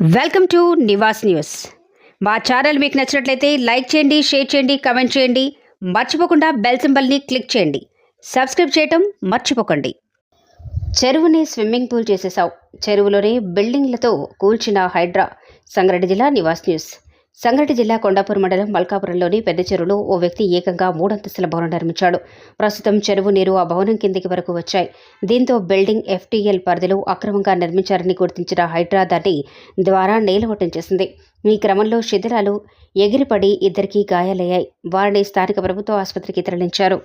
Welcome to Nivas news. మా channel మీకు నచ్చినట్లయితే లైక్ చేయండి షేర్ చేయండి కమెంట్ చేయండి. మర్చిపోకుండా బెల్ సింబల్ని క్లిక్ చేయండి. సబ్స్క్రైబ్ చేయటం మర్చిపోకండి. చెరువుని స్విమ్మింగ్ పూల్ చేసేసావు చెరువులోనే బిల్డింగ్లతో కూల్చిన హైడ్రా. సంగారెడ్డి జిల్లా నివాస్ న్యూస్. సంగారెడ్డి జిల్లా కొండాపూర్ మండలం మల్కాపురంలోని పెద్ద చెరువులో ఓ వ్యక్తి ఏకంగా మూడంతస్తుల భవనం నిర్మించాడు. ప్రస్తుతం చెరువు నీరు ఆ భవనం కిందికి వరకు వచ్చాయి. దీంతో బిల్డింగ్ ఎఫ్టీఎల్ పరిధిలో అక్రమంగా నిర్మించారని గుర్తించిన హైడ్రా దాన్ని ద్వారా నేలవటం చేసింది. ఈ క్రమంలో శిథిలాలు ఎగిరిపడి ఇద్దరికీ గాయాలయ్యాయి. వారిని స్థానిక ప్రభుత్వ ఆసుపత్రికి తరలించారు.